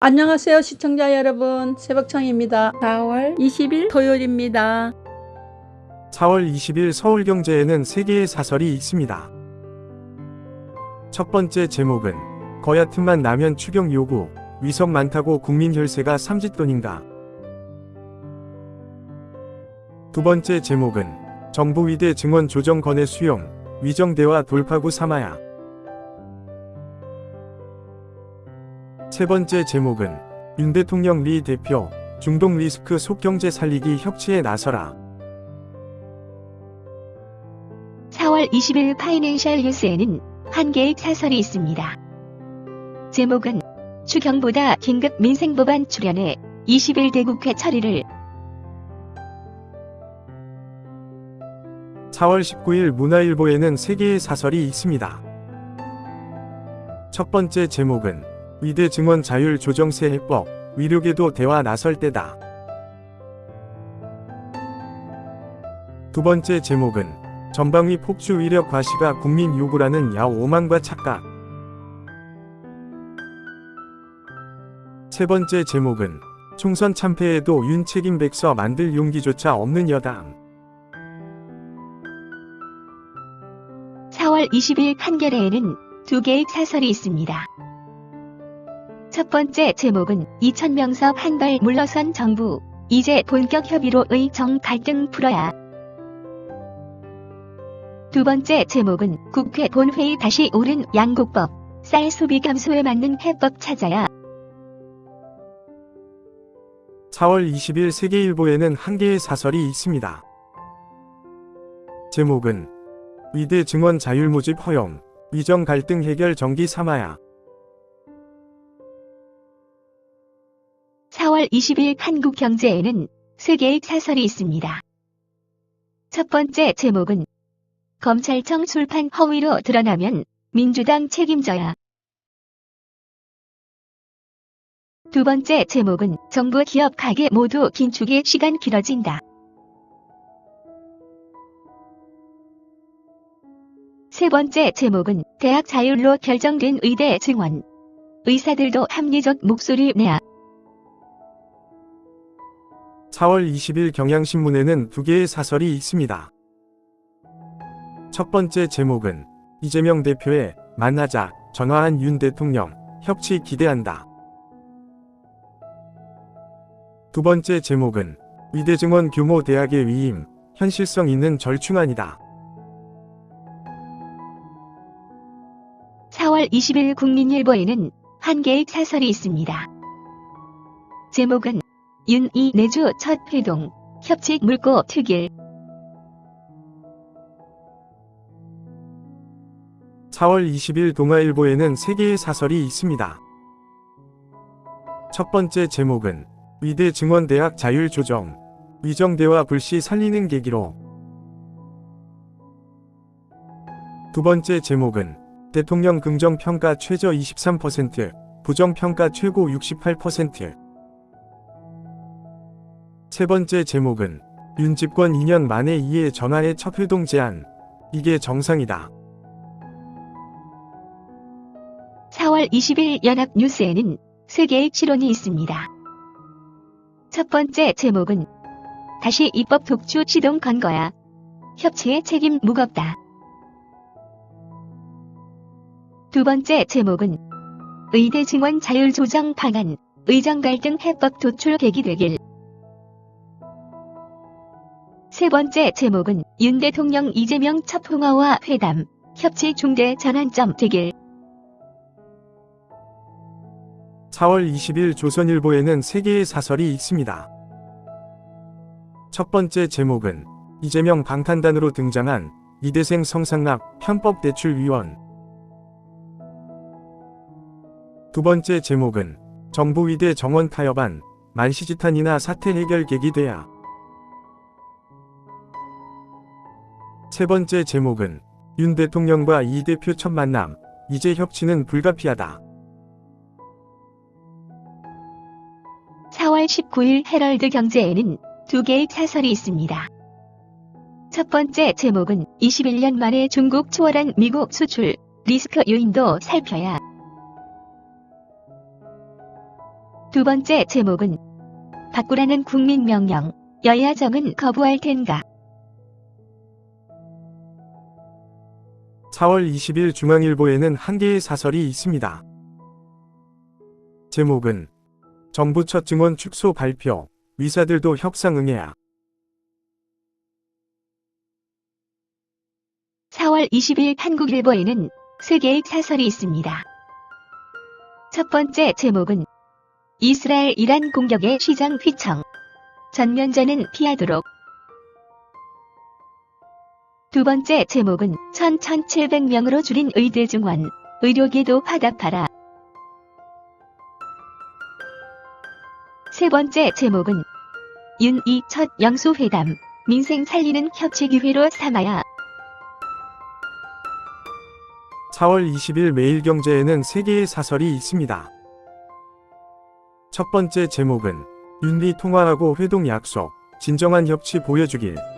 안녕하세요 시청자 여러분 새벽청입니다 4월 20일 토요일입니다 4월 20일 서울경제에는 세 개의 사설이 있습니다. 첫 번째 제목은 거야 틈만 나면 추경 요구, 위성 많다고 국민 혈세가 삼짓돈인가. 두 번째 제목은 정부 위대 증원 조정 건의 수용, 위정대화 돌파구 삼아야. 세 번째 제목은 윤 대통령 리 대표 중동 리스크 속경제 살리기 협치에 나서라. 4월 20일 파이낸셜 뉴스에는 한 개의 사설이 있습니다. 제목은 추경보다 긴급 민생법안 출연해 20일 대국회 처리를 4월 19일 문화일보에는 세 개의 사설이 있습니다. 첫 번째 제목은 위대 증원 자율 조정세 해법, 위력에도 대화 나설 때다. 두 번째 제목은 전방위 폭주 위력 과시가 국민 요구라는 야 오만과 착각. 세 번째 제목은 총선 참패에도 윤 책임 백서 만들 용기조차 없는 여당. 4월 20일 판결회에는 두 개의 사설이 있습니다. 첫 번째 제목은 2천명석 한발 물러선 정부, 이제 본격 협의로의 정 갈등 풀어야. 두 번째 제목은 국회 본회의 다시 오른 양국법, 쌀 소비 감소에 맞는 해법 찾아야. 4월 20일 세계일보에는 한 개의 사설이 있습니다. 제목은 위대 증원 자율 모집 허용, 위정 갈등 해결 정기 삼아야. 4월 20일 한국 경제에는 세 개의 사설이 있습니다. 첫 번째 제목은 검찰청 술판 허위로 드러나면 민주당 책임져야. 두 번째 제목은 정부 기업 가게 모두 긴축의 시간 길어진다. 세 번째 제목은 대학 자율로 결정된 의대 증원. 의사들도 합리적 목소리 내야. 4월 20일 경향신문에는 두 개의 사설이 있습니다. 첫 번째 제목은 이재명 대표의 만나자 전화한 윤 대통령 협치 기대한다. 두 번째 제목은 위대 증원 규모 대학의 위임 현실성 있는 절충안이다. 4월 20일 국민일보에는 한 개의 사설이 있습니다. 제목은 윤이 내주 첫 회동, 협치 물고 특일 4월 20일 동아일보에는 세 개의 사설이 있습니다. 첫 번째 제목은 위대 증원대학 자율조정, 위정대화 불씨 살리는 계기로 두 번째 제목은 대통령 긍정평가 최저 23%, 부정평가 최고 68%. 세 번째 제목은 윤 집권 2년 만에 이에 전화의 첫 회동 제안. 이게 정상이다. 4월 20일 연합 뉴스에는 세 개의 실론이 있습니다. 첫 번째 제목은 다시 입법 독주 시동 건 거야. 협치의 책임 무겁다. 두 번째 제목은 의대 증원 자율 조정 방안, 의정 갈등 해법 도출 계기 되길. 세 번째 제목은 윤 대통령 이재명 첫 통화와 회담, 협치 중대 전환점 되길. 4월 20일 조선일보에는 세 개의 사설이 있습니다. 첫 번째 제목은 이재명 방탄단으로 등장한 이대생 성상납 편법대출위원. 두 번째 제목은 정부 위대 정원 타협안 만시지탄이나 사태 해결 계기 돼야. 세 번째 제목은 윤 대통령과 이 대표 첫 만남, 이제 협치는 불가피하다. 4월 19일 헤럴드 경제에는 두 개의 사설이 있습니다. 첫 번째 제목은 21년 만에 중국 초월한 미국 수출 리스크 요인도 살펴야. 두 번째 제목은 바꾸라는 국민 명령, 여야정은 거부할 텐가. 4월 20일 중앙일보에는 한 개의 사설이 있습니다. 제목은 정부 첫 증원 축소 발표, 위사들도 협상 응해야. 4월 20일 한국일보에는 세 개의 사설이 있습니다. 첫 번째 제목은 이스라엘 이란 공격의 시장 휘청. 전면전은 피하도록. 두 번째 제목은 1,700명으로 줄인 의대 증원. 의료계도 화답하라. 세 번째 제목은 윤이 첫 영수회담. 민생 살리는 협치 기회로 삼아야. 4월 20일 매일경제에는 세 개의 사설이 있습니다. 첫 번째 제목은 윤리 통화하고 회동 약속, 진정한 협치 보여주길.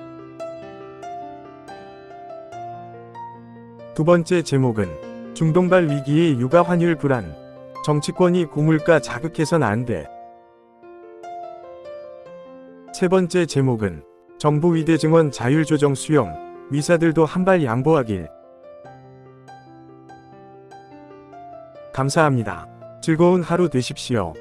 두 번째 제목은 중동발 위기의 유가 환율 불안, 정치권이 고물가 자극해선 안 돼. 세 번째 제목은 정부 위대 증원 자율 조정 수용, 위사들도 한 발 양보하길. 감사합니다. 즐거운 하루 되십시오.